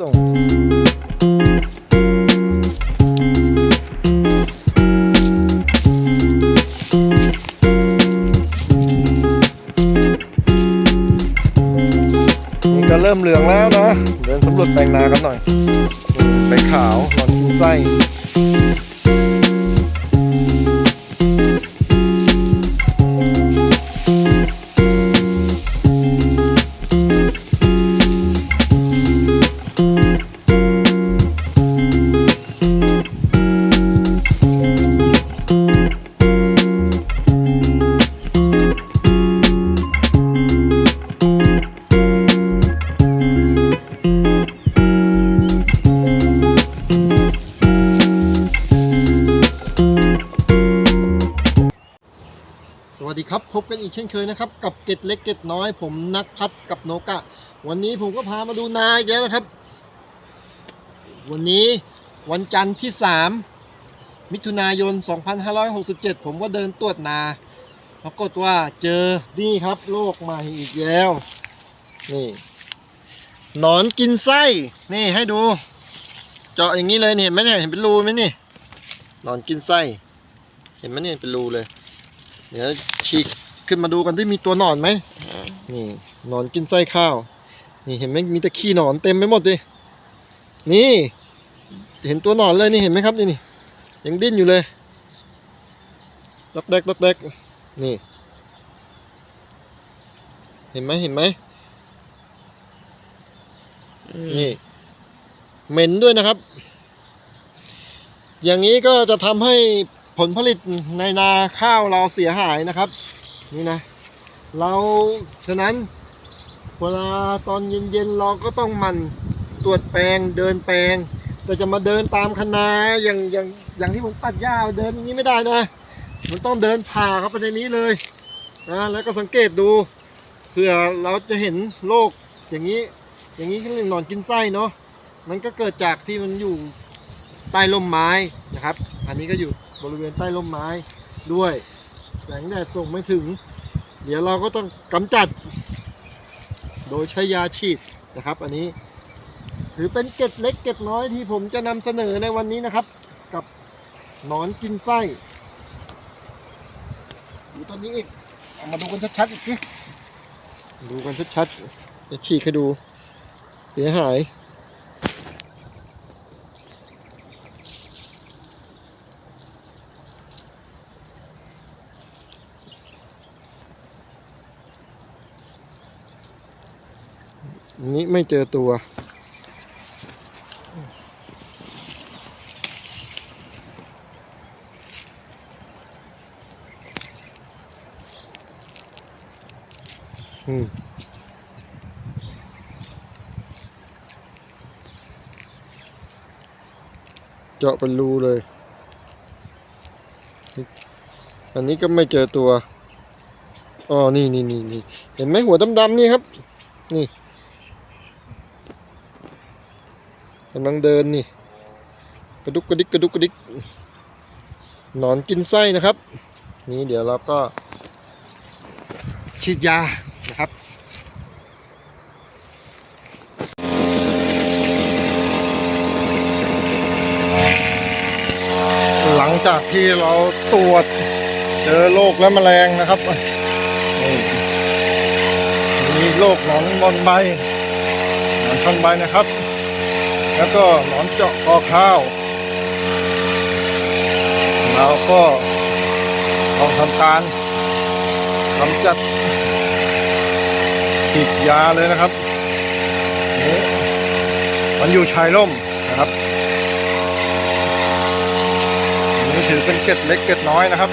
ส่งนี่ก็เริ่มเหลืองแล้วนะ เดินสำรวจแปลงนากันหน่อยนี่ใบขาวนอนกินไส้ วัสดีครับพบกันอีกเช่นเคยนะครับ กับเกตเล็กเกตน้อย ผมนักพัดกับโนกะ วันนี้ผมก็พามาดูนาอีกแล้วนะครับ วันนี้วันจันทร์ที่ 3 มิถุนายน 2567 ผมก็เดินตรวจนาปรากฏว่าเจอนี่ครับโรคใหม่อีกแล้วนี่หนอนกินไส้นี่ให้ดู เจาะอย่างนี้เลยเห็นไหมเนี่ยเห็นเป็นรูไหมนี่หนอนกินไส้ เห็นไหมเนี่ยเป็นรูเลย เดี๋ยวฉีกขึ้นมาดูกันที่มีตัวหนอนไหมนี่หนอนกินไส้ข้าว นี่เห็นไหมมีแต่ขี้หนอนเต็มไปหมดเลยนี่ เห็นตัวหนอนเลยนี่เห็นไหมครับนี่นี่ยังดิ้นอยู่เลยลักแดกลักแดกนี่ เห็นไหมเห็นไหมนี่เหม็นด้วยนะครับ อย่างนี้ก็จะทำให้ ผลผลิตในนาข้าวเราเสียหายนะครับ นี่นะ เราฉะนั้นเวลาตอนเย็นๆเราก็ต้องมันตรวจแปลงเดินแปลง แต่จะมาเดินตามคณะอย่างอย่างอย่างที่ผมตัดหญ้าเดินอย่างนี้ไม่ได้นะ มันต้องเดินผ่าเข้าไปในนี้เลยนะแล้วก็สังเกตดูเพื่อเราจะเห็นโรคอย่างนี้ อย่างนี้เขาเรียกหนอนกินไส้เนาะมันก็เกิดจากที่มันอยู่ใต้ร่มไม้นะครับ อันนี้ก็อยู่ บริเวณใต้ร่มไม้ด้วยแสงแดดส่งไม่ถึง เดี๋ยวเราก็ต้องกำจัด โดยใช้ยาฉีดนะครับ อันนี้ถือเป็นเกร็ดเล็กเกร็ดน้อยที่ผมจะนำเสนอในวันนี้นะครับ กับหนอนกินไส้ดูตัวนี้อีกเอามาดูกันชัดๆอีกสิดูกันชัดๆจะฉีกให้ดู เสียหาย นี้ไม่เจอตัว อืมเจาะเป็นรูเลย อันนี้ก็ไม่เจอตัว อ๋อ นี่นี่นี่นี่ เห็นไหมหัวดำๆนี่ครับ นี่ กำลังเดินนี่ กระดุกกระดิกกระดุกกระดิกหนอนกินไส้นะครับ นี่เดี๋ยวเราก็ ฉีดยานะครับหลังจากที่เราตรวจเจอโรคและแมลงนะครับมีโรคหนอนบอลใบหนอนชันใบนะครับ แล้วก็หนอนเจาะคอข้าว เราก็ต้องทำการกำจัดฉีดยาเลยนะครับนี่มันอยู่ชายร่มนะครับนี่ถือเป็นเกล็ดเล็กเกล็ดน้อยนะครับ